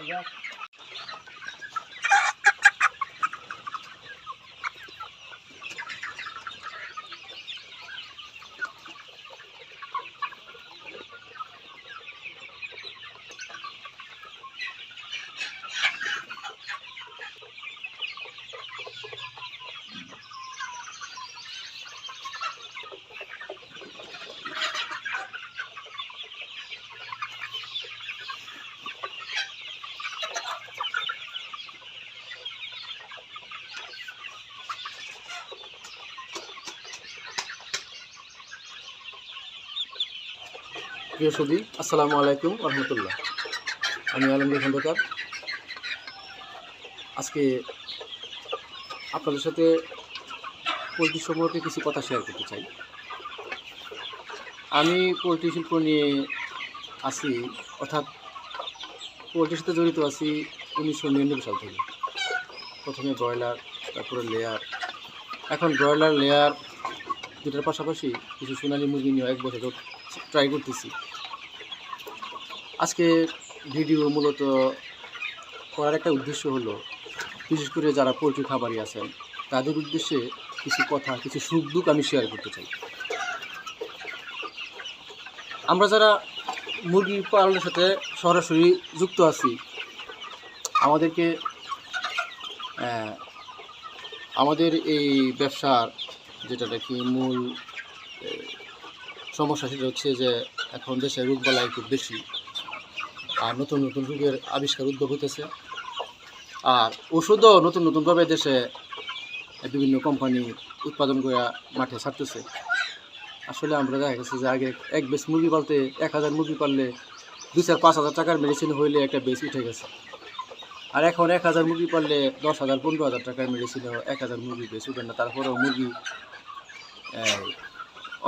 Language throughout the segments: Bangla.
Ayan. প্রিয় সবি আসসালামু আলাইকুম রহমতুল্লাহ। আমি আলমগীর খন্দকার। আজকে আপনাদের সাথে পোলট্রি সম্পর্কে কিছু কথা শেয়ার করতে চাই। আমি পোলট্রি শিল্প নিয়ে আছি, অর্থাৎ পোলট্রির সাথে জড়িত আছি উনিশশো নিরানব্বই সাল থেকে। প্রথমে ব্রয়লার, তারপরে লেয়ার এখন ব্রয়লার লেয়ার দুটার পাশাপাশি কিছু সোনালি মুরগি নিয়ে এক বছর ট্রাই করতেছি। আজকে ভিডিও মূলত করার একটা উদ্দেশ্য হলো, বিশেষ করে যারা পোলট্রি খাবারই আছেন, তাদের উদ্দেশ্যে কিছু কথা, কিছু সুখ দুঃখ আমি শেয়ার করতে চাই। আমরা যারা মুরগি পালনের সাথে সরাসরি যুক্ত আছি, আমাদেরকে আমাদের এই ব্যবসার যেটা নাকি মূল সমস্যা সেটা হচ্ছে যে এখন দেশে রোগবালাই খুব বেশি। আর নতুন নতুন রোগের আবিষ্কার উদ্ভব হতেছে আর ওষুধও নতুন নতুনভাবে দেশে বিভিন্ন কোম্পানি উৎপাদন করে মাঠে ছাড়তেছে। আসলে আমরা দেখা গেছে যে আগে এক বেশ মুরগি পালতে এক হাজার মুরগি পাললে দু চার, পাঁচ হাজার টাকার মেডিসিন হইলে একটা বেশ উঠে গেছে। আর এখন এক হাজার মুরগি পাললে দশ হাজার, পনেরো হাজার টাকার মেডিসিন এক হাজার মুরগি বেশ উঠে না, তারপরেও মুরগি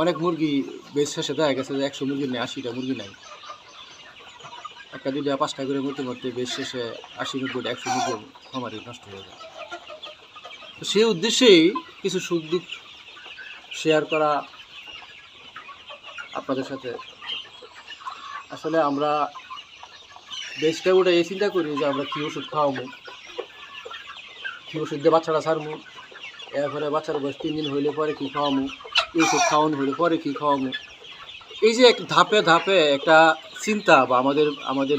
অনেক মুরগি বেশ শেষে দেখা গেছে যে একশো মুরগি নেই আশিটা মুরগি নাই। একটা দুইটা পাঁচটা করে মরতে মরতে বেশ শেষে আশি নব্বইটা একশো মুরগি খামারি নষ্ট হয়ে যায়। তো সেই উদ্দেশ্যেই কিছু সুখ দুঃখ শেয়ার করা আপনাদের সাথে। আসলে আমরা বেশটা ওটা এই চিন্তা করি যে আমরা কী ওষুধ খাওয়াবো, কী ওষুধ দিয়ে বাচ্চাটা ছাড়বো, এরপরে বাচ্চার বয়স তিন দিন হইলে পরে কী খাওয়াবো ওষুধ খাওয়ানো হইলে পরে কী খাওয়াবো? এই যে এক ধাপে ধাপে একটা চিন্তা বা আমাদের আমাদের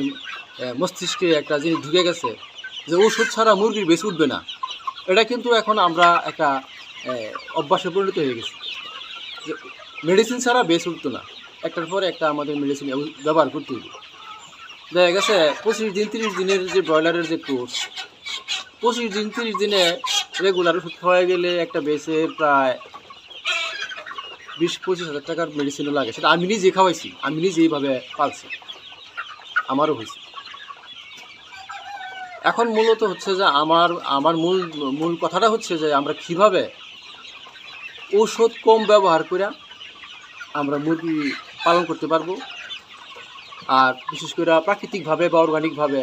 মস্তিষ্কে একটা জিনিস ঢুকে গেছে যে ওষুধ ছাড়া মুরগির বেশি উঠবে না। এটা কিন্তু এখন আমরা একটা অভ্যাসে পরিণত হয়ে গেছি। যে মেডিসিন ছাড়া বেশ উঠতো না। একটার পরে একটা আমাদের মেডিসিন ব্যবহার করতে হবে দেখা গেছে পঁচিশ দিন, তিরিশ দিনের যে ব্রয়লারের যে কোর্স পঁচিশ দিন, তিরিশ দিনে রেগুলার ওষুধ খাওয়া গেলে একটা বেসে প্রায় বিশ পঁচিশ হাজার টাকার মেডিসিনও লাগে। সেটা আমি নিজে খাওয়াইছি, আমি নিজে এইভাবে পালছি। আমারও হয়েছে। এখন মূলত হচ্ছে যে আমার আমার মূল মূল কথাটা হচ্ছে যে আমরা কীভাবে ঔষধ কম ব্যবহার করে আমরা মুরগি পালন করতে পারব। আর বিশেষ করে প্রাকৃতিকভাবে বা অর্গানিকভাবে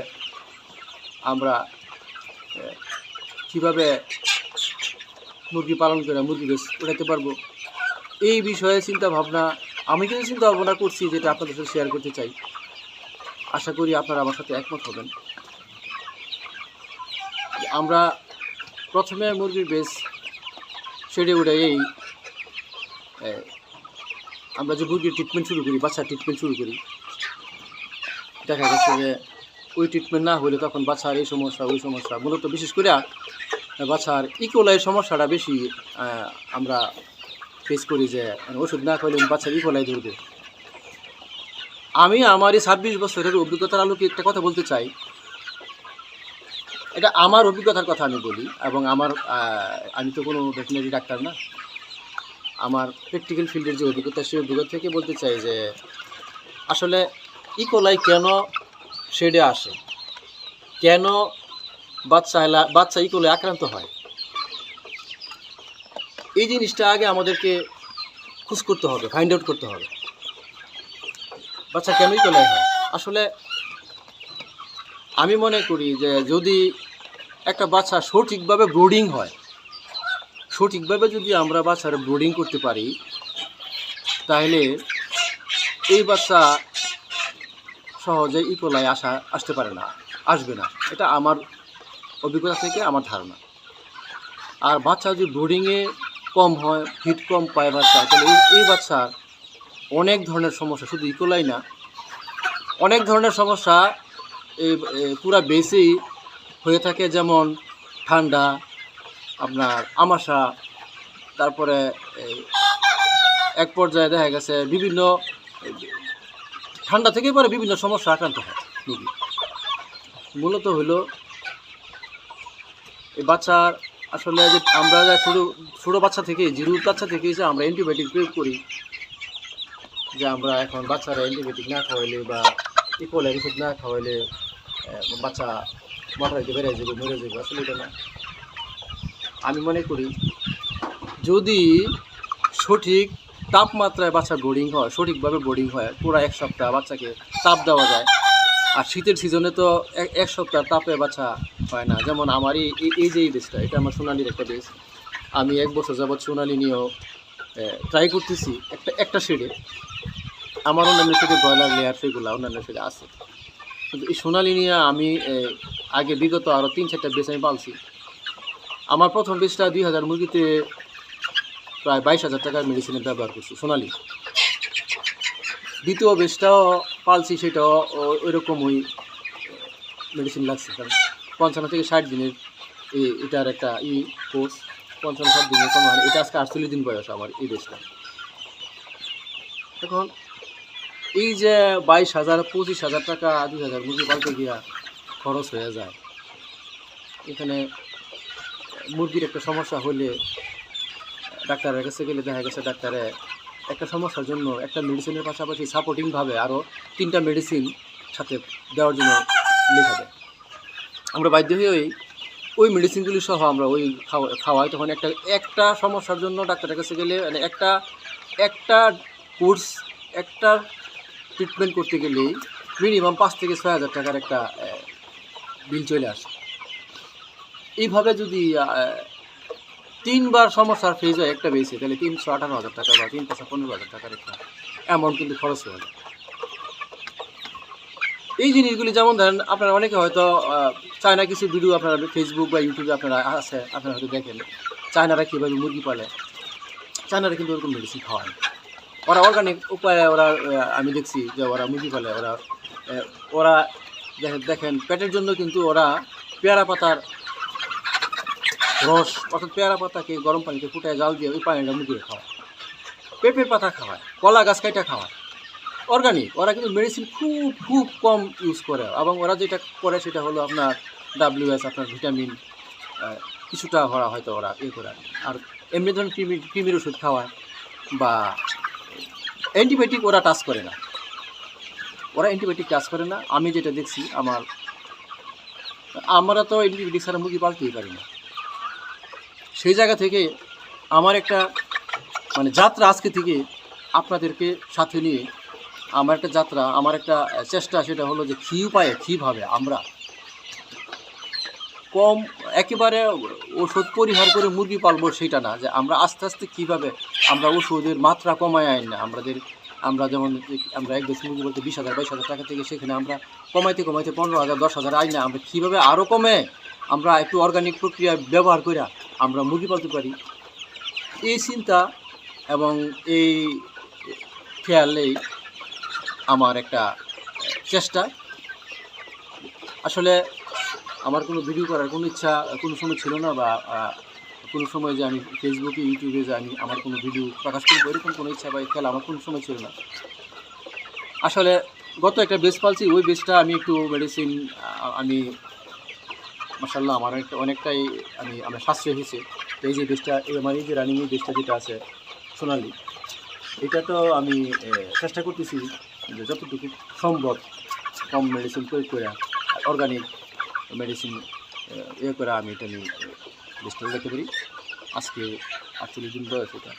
আমরা কীভাবে মুরগি পালন করে মুরগি বেশ উঠাতে পারব। এই বিষয়ে চিন্তা ভাবনা, আমি কিছু চিন্তা ভাবনা করছি যেটা আপনাদের সাথে শেয়ার করতে চাই। আশা করি আপনারা আমার সাথে একমত হবেন। আমরা প্রথমে মুরগির বেশ সেরে উঠে এই আমরা যে মুরগির ট্রিটমেন্ট শুরু করি, বাচ্চার ট্রিটমেন্ট শুরু করি। দেখা গেছে যে ওই ট্রিটমেন্ট না হলে তখন বাচ্চার এই সমস্যা, ওই সমস্যা। মূলত বিশেষ করে বাচ্চার ইকোলাই সমস্যাটা বেশি আমরা ফেস করি যে মানে ওষুধ না খাইলে বাচ্চার ইকোলাই ধরবে। আমি আমার এই ছাব্বিশ বছরের অভিজ্ঞতার আলোকে একটা কথা বলতে চাই। এটা আমার অভিজ্ঞতার কথা আমি বলি, এবং আমার আমি তো কোনো ভেটেনারি ডাক্তার না। আমার প্র্যাকটিক্যাল ফিল্ডের যে অভিজ্ঞতা, সেই অভিজ্ঞতা থেকে বলতে চাই যে, আসলে ইকোলাই কেন শেডে আসে? কেন বাচ্চা বাচ্চা ইকোলাই আক্রান্ত হয়? এই জিনিসটা আগে আমাদেরকে খুঁজ করতে হবে ফাইন্ড আউট করতে হবে। বাচ্চা কেন ইকোলাই হয় আসলে আমি মনে করি যে যদি একটা বাচ্চা সঠিকভাবে ব্রোডিং হয়, সঠিকভাবে যদি আমরা বাচ্চার ব্রোডিং করতে পারি, তাহলে এই বাচ্চা সহজে ইকোলাই আসা, আসতে পারে না, আসবে না। এটা আমার অভিজ্ঞতা থেকে আমার ধারণা। আর বাচ্চা যদি বোর্ডিংয়ে কম হয় হিট কম পায় বাচ্চা। তাহলে এই বাচ্চার অনেক ধরনের সমস্যা, শুধু ইকোলাই না। অনেক ধরনের সমস্যা এই পুরা বেসেই হয়ে থাকে, যেমন ঠান্ডা, আপনার আমাশা, তারপরে এক পর্যায়ে দেখা গেছে বিভিন্ন, ঠান্ডা থেকে পরে বিভিন্ন সমস্যা আক্রান্ত হয়। মূলত হলো এই বাচ্চার আসলে যে আমরা ছোটো ছোটো বাচ্চা থেকে জিরো বাচ্চা থেকে যে আমরা অ্যান্টিবায়োটিক প্রয়োগ করি, যে আমরা এখন বাচ্চারা অ্যান্টিবায়োটিক না খাওয়াইলে বা ইকোলের ওষুধ না খাওয়াইলে বাচ্চা মাথায় বেড়ে যাবে, মরে যাবে, আসলে এটা না। আমি মনে করি, যদি সঠিক তাপমাত্রায় বাচ্চা বোর্ডিং হয়, সঠিকভাবে বোর্ডিং হয়, পুরো এক সপ্তাহ বাচ্চাকে তাপ দেওয়া যায় আর শীতের সিজনে তো এক সপ্তাহ তাপে বাচ্চা হয় না। যেমন আমার এই, এই- এই যে এই বেসটা এটা আমার সোনালির একটা বেস আমি এক বছর যাবৎ সোনালি নিয়েও ট্রাই করতেছি। একটা একটা শেডে আমার অন্যান্য শেডে ব্রয়লার লেয়ার সেগুলো অন্যান্য শেডে আছে। কিন্তু এই সোনালি নিয়ে আমি আগে বিগত আরও তিন, চারটা বেস আমি পালছি। আমার প্রথম বেসটা দুই হাজার মুরগিতে প্রায় বাইশ হাজার টাকার মেডিসিনের ব্যবহার করছি, সোনালি। দ্বিতীয় বেশটাও পালছি সেটাও ওই মেডিসিন লাগছে, কারণ পঞ্চান্ন থেকে ষাট দিনের এটার একটা ই কোর্স পঞ্চান্ন, ষাট দিনের সমান এটা আজকে আটচল্লিশ দিন বয়স আমার এই বেসটা এখন এই যে বাইশ হাজার, পঁচিশ হাজার টাকা, দুই হাজার মুরগি পালতে গিয়া খরচ হয়ে যায়, এখানে মুরগির একটা সমস্যা হলে ডাক্তারের কাছে গেলে দেখা গেছে ডাক্তারে একটা সমস্যার জন্য একটা মেডিসিনের পাশাপাশি সাপোর্টিংভাবে আরও তিনটা মেডিসিন সাথে দেওয়ার জন্য লেখা দেয় আমরা বাধ্য হয়ে ওই মেডিসিনগুলি সহ আমরা ওই খাওয়া খাওয়াই। তখন একটা একটা সমস্যার জন্য ডাক্তারের কাছে গেলে মানে একটা একটা কোর্স একটা ট্রিটমেন্ট করতে গেলেই মিনিমাম পাঁচ থেকে ছয় হাজার টাকার একটা বিল চলে আসে। এইভাবে যদি তিনবার সমস্যার ফেজ হয় একটা বেশি, তাহলে তিনশো আঠারো হাজার টাকা বা তিন পাঁচশো পনেরো হাজার টাকার একটা অ্যামাউন্ট কিন্তু খরচ হয়ে যায়। এই জিনিসগুলি যেমন ধরেন, আপনারা অনেকে হয়তো চায়না কিছু ভিডিও আপনারা ফেসবুক বা ইউটিউবে আপনারা আছে, আপনারা হয়তো দেখেন। চায়নারা কীভাবে মুরগি পালে? চায়নারা কিন্তু ওরকম মেডিসিন খাওয়ায় ওরা অর্গানিক উপায়ে ওরা আমি দেখছি যে ওরা মুরগি পালে, ওরা ওরা দেখেন, পেটের জন্য কিন্তু ওরা পেয়ারা পাতার রস, অর্থাৎ পেয়ারা পাতাকে গরম পানিতে ফুটায় জাল দিয়ে ওই পানিটা মুরগিকে খাওয়ায়। পেঁপের পাতা খাওয়ায়, কলা গাছ কাইটা খাওয়ায়। অর্গানিক ওরা কিন্তু মেডিসিন খুব খুব কম ইউজ করে এবং ওরা যেটা করে সেটা হলো আপনার ডাব্লিউএস আপনার ভিটামিন কিছুটা ভরা হয়তো ওরা ইয়ে করে আর এমনি ধরুন কৃমি, কৃমির ওষুধ খাওয়ায় বা অ্যান্টিবায়োটিক ওরা টাচ করে না। ওরা অ্যান্টিবায়োটিক টাচ করে না। আমি যেটা দেখছি, আমার, আমরা তো অ্যান্টিবায়োটিক ছাড়া মুরগি পালতেই পারি না। সেই জায়গা থেকে আমার একটা মানে যাত্রা আজকে থেকে আপনাদেরকে সাথে নিয়ে আমার একটা যাত্রা, আমার একটা চেষ্টা সেটা হলো যে কী উপায়ে কীভাবে আমরা কম একেবারে ওষুধ পরিহার করে মুরগি পালবো সেটা না, যে আমরা আস্তে আস্তে কীভাবে আমরা ওষুধের মাত্রা কমায় আইন না, আমাদের, আমরা যেমন আমরা এক দেশ মুরগি বলতে বিশ হাজার, বাইশ হাজার টাকা থেকে সেখানে আমরা কমাইতে কমাইতে পনেরো হাজার, দশ হাজার আইন না, আমরা কীভাবে আরও কমে? আমরা একটু অর্গানিক প্রক্রিয়া ব্যবহার করে আমরা মুরগি পালতে পারি। এই চিন্তা এবং এই খেয়ালেই আমার একটা চেষ্টা। আসলে আমার কোনো ভিডিও করার কোনো ইচ্ছা, কোনো সময় ছিল না বা কোনো সময় যে আমি ফেসবুকে ইউটিউবে যে আমি আমার কোনো ভিডিও প্রকাশ করব, এরকম কোনো ইচ্ছা বা খেলা আমার কোনো সময় ছিল না। আসলে গত একটা বেস পালছি, ওই বেসটা আমি একটু মেডিসিন আমি মাসাল্লাহ আমার অনেকটাই আমি, আমার সাশ্রয় হয়েছে। এই যে এই আমার এই যে রানিং এই বেসটা যেটা আছে, সোনালি, এটা তো আমি চেষ্টা করতেছি যে যতটুকু সম্ভব কম মেডিসিন প্রয়োগ করে অর্গানিক মেডিসিন ইয়ে করে আমি এটা নিয়ে বেসটা রাখতে পারি আজকে আটচল্লিশ দিন বয়স এটা।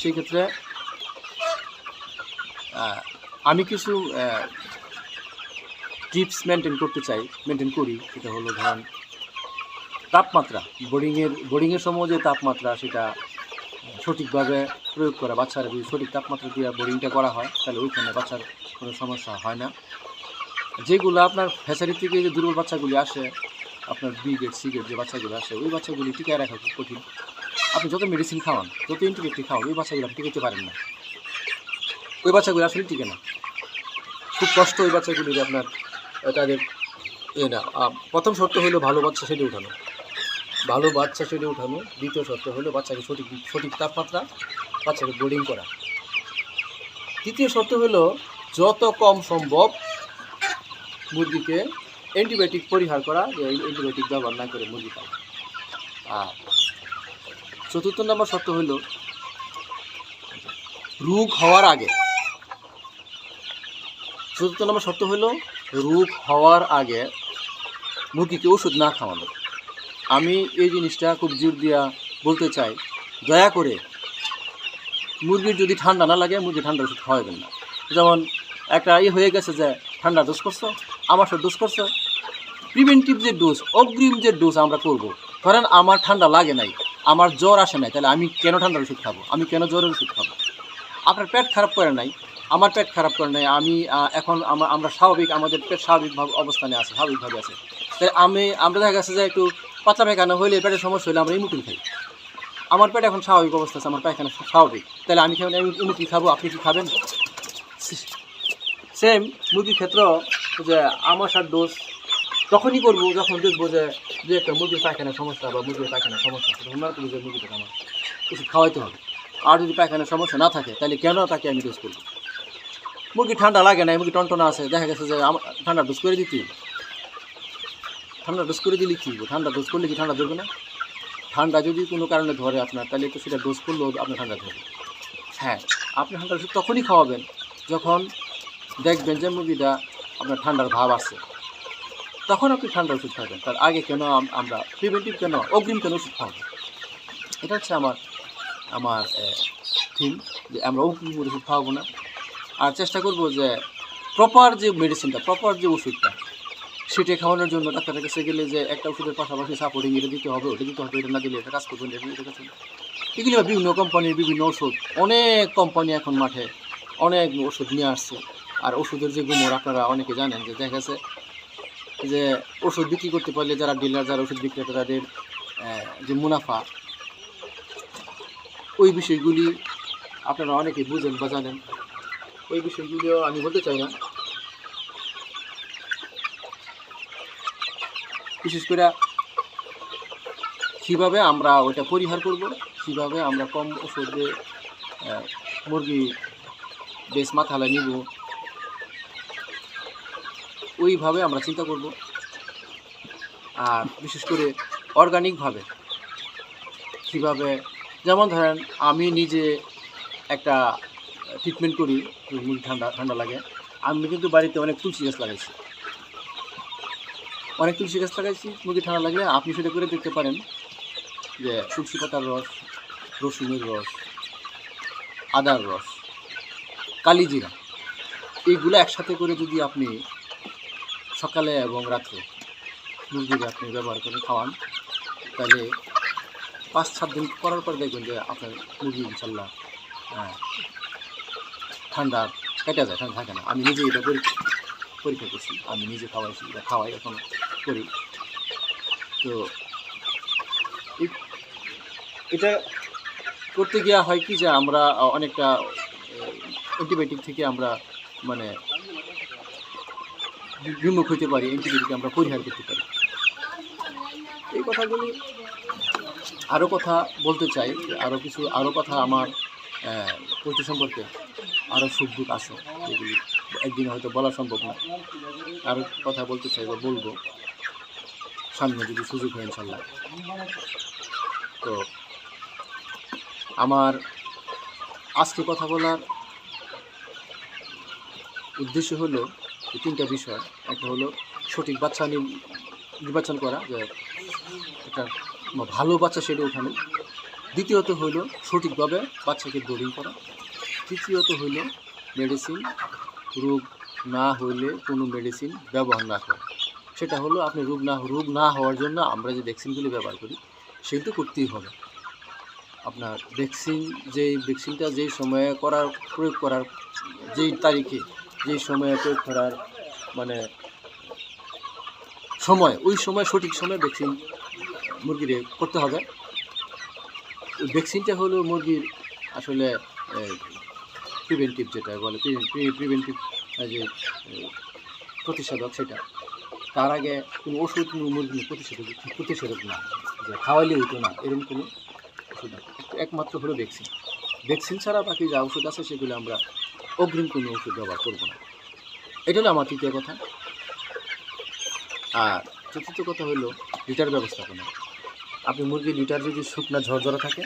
সেই ক্ষেত্রে আমি কিছু টিপস মেনটেন করতে চাই মেনটেন করি, সেটা হলো ধরেন তাপমাত্রা। বোর্ডিংয়ের বোর্ডিংয়ের সময় যে তাপমাত্রা, সেটা সঠিকভাবে প্রয়োগ করা, বাচ্চারা যদি সঠিক তাপমাত্রা দিয়ে বোর্ডিংটা করা হয়, তাহলে ওইখানে বাচ্চার কোনো সমস্যা হয় না। যেগুলো আপনার ফ্যাসারি থেকে যে দুর্বল বাচ্চাগুলি আসে, আপনার বি গেট সি গেট যে বাচ্চাগুলো আসে, ওই বাচ্চাগুলি টিকায় রাখা খুব কঠিন। আপনি যত মেডিসিন খাওয়ান, যত অ্যান্টিবায়োটিক খাওয়ান, ওই বাচ্চাগুলো আপনি টিকাতে পারেন না। ওই বাচ্চাগুলো আসলে টিকে না। খুব কষ্ট ওই বাচ্চাগুলির আপনার তাদের এ না প্রথম শর্ত হলো ভালো বাচ্চা সেটে উঠানো। ভালো বাচ্চা সেটে উঠানো, দ্বিতীয় শর্ত হলো বাচ্চাকে সঠিক সঠিক তাপমাত্রা, বাচ্চাকে বোর্ডিং করা। তৃতীয় শর্ত হলো যত কম সম্ভব মুরগিকে অ্যান্টিবায়োটিক পরিহার করা, যে অ্যান্টিবায়োটিক ব্যবহার না করে মুরগি পালন আর চতুর্থ নম্বর শর্ত হলো রোগ হওয়ার আগে। চতুর্থ নম্বর শর্ত হলো রোগ হওয়ার আগে মুরগিকে ওষুধ না খাওয়ানো। আমি এই জিনিসটা খুব জোর দিয়া বলতে চাই, দয়া করে মুরগির যদি ঠান্ডা না লাগে, মুরগি ঠান্ডা ওষুধ খাওয়াবেন না। যেমন একটা ইয়ে হয়ে গেছে যে, ঠান্ডা ডোজ করছ আমার সাথে ডোজ করছ প্রিভেন্টিভ যে ডোজ অগ্রিম যে ডোজ আমরা করব, ধরেন আমার ঠান্ডা লাগে নাই, আমার জ্বর আসে নাই, তাহলে আমি কেন ঠান্ডার ওষুধ খাব? আমি কেন জ্বরের ওষুধ খাব? আপনার পেট খারাপ করে নাই আমার পেট খারাপ করে নাই। আমি এখন আমরা স্বাভাবিক, আমাদের পেট স্বাভাবিকভাবে অবস্থানে আছে, স্বাভাবিকভাবে আছে। তাই আমি, আমরা দেখা গেছে যে একটু পাতলা পায়খানা হইলে পেটের সমস্যা হলে আমরা ইমুটিল খাই। আমার পেট এখন স্বাভাবিক অবস্থা আছে, আমার পায়খানা স্বাভাবিক। তাহলে আমি কেমন ইমুটিল খাব? আপনি কি খাবেন? সেম মুরগির ক্ষেত্র যে আমার সার ডোজ তখনই করব, যখন দেখব যে যে একটা মুরগির পায়খানার সমস্যা বা মুরগির পায়খানার সমস্যা তখন মুরগিটাকে আমার কিছু খাওয়াইতে হবে। আর যদি পায়খানার সমস্যা না থাকে, তাহলে কেন তাকে আমি ডোজ করব? মুরগি ঠান্ডা লাগে না মুরগি টনটনা আছে, দেখা গেছে যে ঠান্ডা ডোজ করে দিতে। ঠান্ডা ডোজ করে দিলে কী? ঠান্ডা ডোজ করলে কি ঠান্ডা ধরবে না? ঠান্ডা যদি কোনো কারণে ধরে আপনার, তাহলে তো সেটা ডোজ করলেও আপনার ঠান্ডা ধরবে। হ্যাঁ আপনি ঠান্ডা ওষুধ তখনই খাওয়াবেন যখন দেখবেন যে মুরগিটা আপনার ঠান্ডার ভাব আছে। তখন আপনি ঠান্ডা ওষুধ খাবেন। তার আগে কেন আমরা প্রিভেন্টিভ কেন, অগ্রিম কেন ওষুধ খাওয়াবো? এটা হচ্ছে আমার আমার থিম যে আমরা অগ্রিম ওষুধ খাওয়াবো না। আর চেষ্টা করব যে প্রপার যে মেডিসিনটা প্রপার যে ওষুধটা, সেটা খাওয়ানোর জন্য ডাক্তারের কাছে গেলে যে একটা ওষুধের পাশাপাশি সাপোর্টিং এটা দিতে হবে, ওটা দিতে হবে, এটা না দিলে এটা কাজ করবে না, এটা এটা করবে এগুলি বিভিন্ন কোম্পানির বিভিন্ন ওষুধ, অনেক কোম্পানি এখন মাঠে অনেক ওষুধ নিয়ে আসছে। আর ওষুধের যে গুমর আপনারা অনেকে জানেন যে দেখা গেছে যে ওষুধ বিক্রি করতে পারলে যারা ডিলার যারা ওষুধ বিক্রেতা, তাদের যে মুনাফা, ওই বিষয়গুলি আপনারা অনেকে বুঝেন বা জানেন। ওই বিষয়গুলিও আমি বলতে চাই না। বিশেষ করে কীভাবে আমরা ওটা পরিহার করব, কীভাবে আমরা কম ওষুধে মুরগি বেশ মাথালে নিব, ওইভাবে আমরা চিন্তা করব। আর বিশেষ করে অর্গানিকভাবে কীভাবে, যেমন ধরেন আমি নিজে একটা ট্রিটমেন্ট করি মুরগি ঠান্ডা ঠান্ডা লাগে। আমি কিন্তু বাড়িতে অনেক তুলসী গাছ লাগাইছি। অনেক তুলসী গাছ লাগাইছি মুরগি ঠান্ডা লাগলে আপনি সেটা করে দেখতে পারেন যে তুলসী পাতার রস রসুনের রস আদার রস কালিজিরা এইগুলো একসাথে করে যদি আপনি সকালে এবং রাত্রে মুরগিকে আপনি ব্যবহার করে খাওয়ান তাহলে পাঁচ সাত দিন করার পর দেখবেন যে আপনার মুরগি ইনশাল্লাহ হ্যাঁ, ঠান্ডা কেটে যায়, ঠান্ডা থাকে না। আমি নিজে এটা পরীক্ষা পরীক্ষা করছি। আমি নিজে খাওয়াইছি, এটা খাওয়াই এখন করি। তো এটা করতে গিয়া হয় কি যে আমরা অনেকটা অ্যান্টিবায়োটিক থেকে আমরা মানে বিমুখ হতে পারি, অ্যান্টিবায়োটিক আমরা পরিহার করতে পারি। এই কথাগুলি আরও কথা বলতে চাই আরও কিছু আরও কথা আমার পোলট্রি সম্পর্কে আরও সুখ দুঃখ আসো যেগুলি একদিন হয়তো বলা সম্ভব না। আরও কথা বলতে চাই বা বলব। সামনে যদি সুযোগ হয়, ইনশাল্লাহ। তো আমার আজকে কথা বলার উদ্দেশ্য হলো তিনটা বিষয়। একটা হলো সঠিক বাচ্চা নির্বাচন করা, যে একটা ভালো বাচ্চা সেটা ওঠানো। দ্বিতীয়ত হলো সঠিকভাবে বাচ্চাকে বোর্ডিং করা। তৃতীয়ত হলো মেডিসিন রোগ না হলে কোনো মেডিসিন ব্যবহার না করা। সেটা হলো আপনি রোগ না রোগ না হওয়ার জন্য আমরা যে ভ্যাকসিনগুলি ব্যবহার করি সেটা করতেই হবে। আপনার ভ্যাকসিন যেই ভ্যাকসিনটা যেই সময়ে করার, প্রয়োগ করার যেই তারিখে যে সময়ে প্রয়োগ করার মানে সময়, ওই সময় সঠিক সময় ভ্যাকসিন মুরগিরে করতে হবে। ভ্যাকসিনটা হলো মুরগির আসলে প্রিভেন্টিভ যেটা বলে প্রিভেন্টিভ যে প্রতিষেধক সেটা। তার আগে কোনো ওষুধ কোনো মুরগির প্রতিষেধক প্রতিষেধক না, যে খাওয়াইলে হতো না, এরকম কোনো ওষুধ না। একমাত্র হলো ভ্যাকসিন ভ্যাকসিন ছাড়া বাকি যা ওষুধ আছে সেগুলো আমরা অগ্রিম কোনো ওষুধ ব্যবহার করব না। এটা হলো আমার তৃতীয় কথা। আর চতুর্থ কথা হলো লিটার ব্যবস্থাপনা। আপনি মুরগির লিটার যদি শুকনা ঝরঝরা থাকে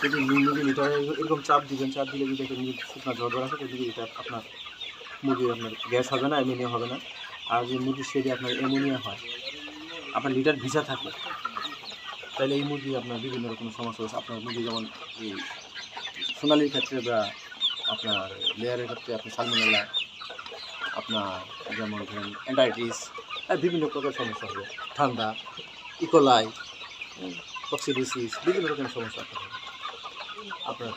যদি মুরগি লিটারে এরকম চাপ দিবেন, চাপ দিলে যদি একটা শুকনা ঝরঝরা থাকে যদি লিটার আপনার মুরগি আপনার গ্যাস হবে না, অ্যামোনিয়া হবে না। আর যদি মুরগির সেদি আপনার অ্যামোনিয়া হয়, আপনার লিটার ভিজা থাকে, তাহলে এই মুরগি আপনার বিভিন্ন রকম সমস্যা হচ্ছে। আপনার মুরগি যেমন এই সোনালির ক্ষেত্রে বা আপনার লেয়ারের ক্ষেত্রে আপনার সালমোনেলা, আপনার যেমন ধরেন অ্যান্টাইটিস বিভিন্ন প্রকার সমস্যা হবে। ঠান্ডা ইকোলাই অক্সিডিসিস বিভিন্ন রকমের সমস্যা আপনার আপনার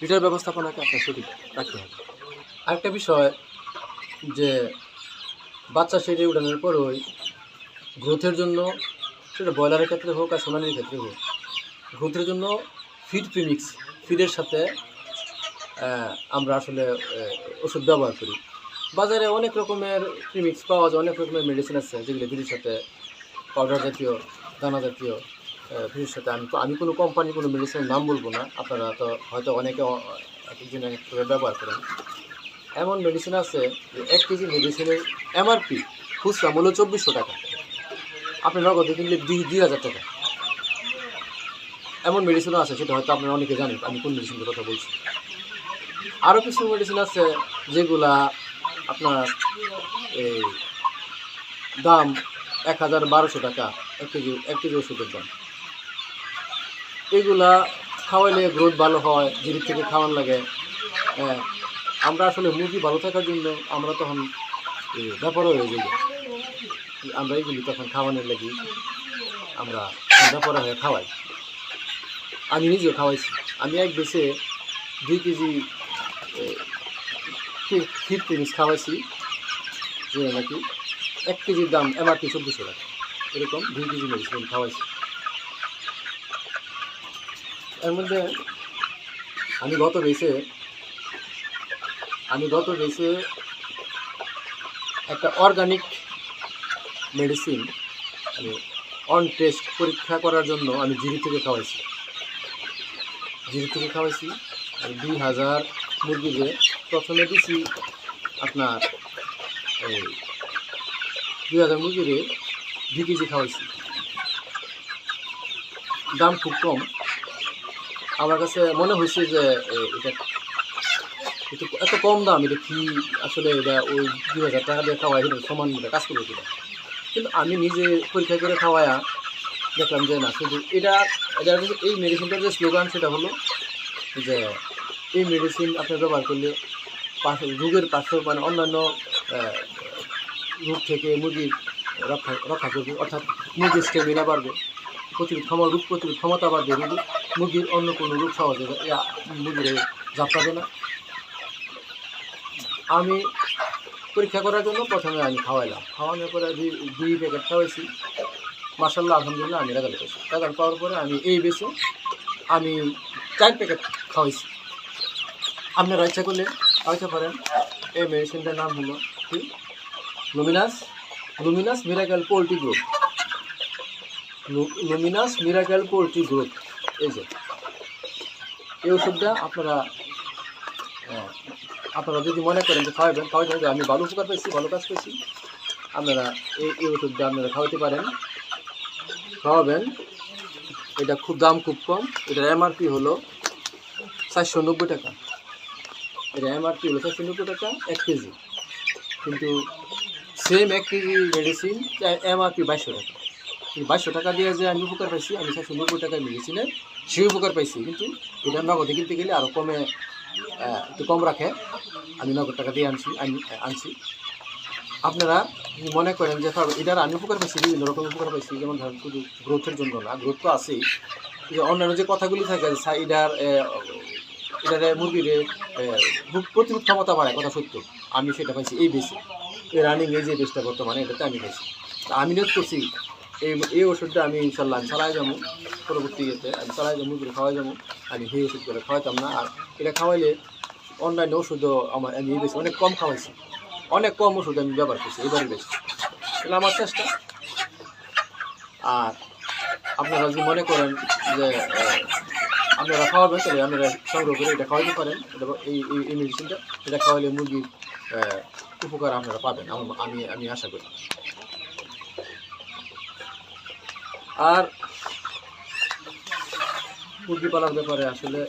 লিটার ব্যবস্থাপনাকে আপনার সঠিক রাখতে হবে। আরেকটা বিষয় যে, বাচ্চা সেরে উঠানোর পরই গ্রোথের জন্য, সেটা ব্রয়লারের ক্ষেত্রে হোক আর সোনালির ক্ষেত্রে হোক, গ্রোথের জন্য ফিড প্রিমিক্স ফিডের সাথে আমরা আসলে ওষুধ ব্যবহার করি। বাজারে অনেক রকমের প্রিমিক্স পাওয়া যায়, অনেক রকমের মেডিসিন আছে যেগুলো ফিডের সাথে পাউডার জাতীয়, দানা জাতীয় সাথে আমি আমি কোনো কোম্পানি কোনো মেডিসিনের নাম বলব না। আপনারা তো হয়তো অনেকে একজন এক এক ব্যবহার করেন। এমন মেডিসিন আছে যে এক কেজি মেডিসিনের এমআরপি খুচরা মূল্য চব্বিশশো টাকা। আপনি নগদে কিনলে দুই দুই হাজার টাকা। এমন মেডিসিনও আছে, সেটা হয়তো আপনারা অনেকে জানেন, আমি কোন মেডিসিনের কথা বলছি। আরও কিছু মেডিসিন আছে যেগুলা আপনার এই দাম এক হাজার বারোশো টাকা, এক কেজি এক কেজি ওষুধের দাম। এগুলা খাওয়াইলে গ্রোথ ভালো হয় জিরির থেকে খাওয়ান লাগে। হ্যাঁ আমরা আসলে মুরগি ভালো থাকার জন্য আমরা তখন ব্যাপারও হয়ে যাই আমরা এইগুলি তখন খাওয়ানোর লাগি, আমরা ব্যাপার হয়ে খাওয়াই। আমি নিজেও খাওয়াইছি। আমি এক বেছে দুই কেজি ফিট জিনিস খাওয়াইছি, যে নাকি এক কেজির দাম এমআরপি চব্বিশশো টাকা। এরকম দুই কেজি মেডিসিন খাওয়াইছি। এর মধ্যে আমি গত বেছে আমি গত বেছে একটা অর্গানিক মেডিসিন আমি অন টেস্ট পরীক্ষা করার জন্য আমি জিরি থেকে খাওয়াইছি। জিরি থেকে খাওয়াইছি দুই হাজার মুরগিকে প্রথমে দিছি আপনার এই দুই হাজার মুরগিরে দুই কেজি খাওয়াইছি। দাম খুব কম। আমার কাছে মনে হয়েছে যে এটা এটা এত কম দাম, এটা কি আসলে এটা ওই দুই হাজার টাকা দিয়ে খাওয়াই এটা সমান কাজ করবে কিনা? কিন্তু আমি নিজে পরীক্ষা করে খাওয়ায়া দেখলাম যে না, শুধু এটা এটা এই মেডিসিনটার যে স্লোগান সেটা হলো যে, এই মেডিসিন আপনি ব্যবহার করলে রোগের পাশে মানে অন্যান্য রোগ থেকে মুরগির রক্ষা রক্ষা করবে, অর্থাৎ মুরগির স্টেমিনা বাড়বে। প্রতিরোধ ক্ষমতা রোগ প্রতিরোধ ক্ষমতা বাড়বে রোগী মুরগির অন্য কোনো রোগ সহজে মুরগির যাত্রাবে না। আমি পরীক্ষা করার জন্য প্রথমে আমি খাওয়াইলাম। খাওয়ানোর পরে দুই প্যাকেট খাওয়াইছি। মাসাল্লাহ আলহামদুলিল্লাহ, আমি রেজাল্ট পেয়েছি। রেজাল্ট পাওয়ার পরে আমি এই বেছে আমি চার প্যাকেট খাওয়াইছি। আপনারা ইচ্ছা করলে খাওয়াইতে পারেন। এই মেডিসিনটার নাম হলো কি? Luminous Luminous Miracle Poultry Group Luminous Miracle Poultry Group এই যে, এই ওষুধটা আপনারা আপনারা যদি মনে করেন যে খাওয়াবেন, খাওয়াইতে হবে আমি ভালো উপকার পেয়েছি, ভালো কাজ পেয়েছি, আপনারা এই এই ওষুধটা আপনারা খাওয়াতে পারেন। খাওয়াবেন। এটা খুব দাম খুব কম। এটার এমআরপি হলো চারশো নব্বই টাকা। এটা এমআরপি হলো চারশো নব্বই টাকা এক কেজি। কিন্তু সেম এক কেজি মেডিসিন এমআরপি বাইশশো টাকা। বাইশশো টাকা দিয়ে যে আমি উপকার পাইছি, আমি চারশো নব্বই টাকার মেডিসিনের সেই উপকার পাইছি। কিন্তু এটা নগদে কিনতে গেলে আরও কমে একটু কম রাখে। আমি নগদ টাকা দিয়ে আনছি আনছি। আপনারা মনে করেন যে এটার আমি উপকার পাইছি, বিভিন্ন রকম উপকার পাইছি, যেমন ধরেন শুধু গ্রোথের জন্য না গ্রোথ তো আছেই। কিন্তু অন্যান্য যে কথাগুলি থাকে যে এটার এটার মুরগির প্রতিরোধ ক্ষমতা বাড়ায় কথা সত্য। আমি সেটা পাইছি এই বেশি রানিং এই যে বেশটা বর্তমানে, এটাতে আমি পাইছি। আমি নিয়োগ করছি এই এই ওষুধটা আমি ইনশাল্লাহ আমি চালাই যাব পরবর্তী ইয়েতে, আমি চালাই যাব করে খাওয়াই যাব। আমি সেই ওষুধ করে খাওয়াইতাম না। আর এটা খাওয়াইলে অনলাইনে ওষুধও আমার আমি বেশি অনেক কম খাওয়াইছি। অনেক কম ওষুধ আমি ব্যবহার করছি এবারে বেশি। এটা আমার চেষ্টা। আর আপনারা যদি মনে করেন যে আপনারা খাওয়াবেন, তাহলে আপনারা সংগ্রহ করে এটা খাওয়াইতে পারেন। এটা এই- এই মেডিসিনটা এটা খাওয়াইলে মুরগির উপকার আপনারা পাবেন। আমি আমি আশা করি। আর মুরগি পালার ব্যাপারে আসলে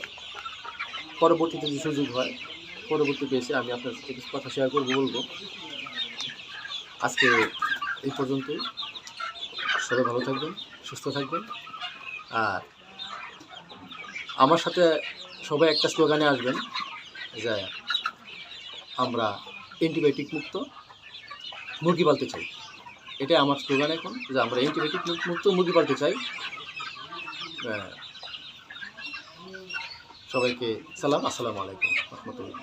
পরবর্তীতে যে সুযোগ হয়, পরবর্তী পেয়েছে আমি আপনার সাথে কিছু কথা শেয়ার করব, বলব। আজকে এই পর্যন্তই। সবাই ভালো থাকবেন, সুস্থ থাকবেন। আর আমার সাথে সবাই একটা স্লোগানে আসবেন যে আমরা অ্যান্টিবায়োটিক মুক্ত মুরগি পালতে চাই। এটাই আমার স্লোগান এখন, যে আমরা অ্যান্টিবায়োটিক মুক্ত মুরগি পালতে চাই। সবাইকে সালাম, আসসালামু আলাইকুম রহমতুল্লাহ।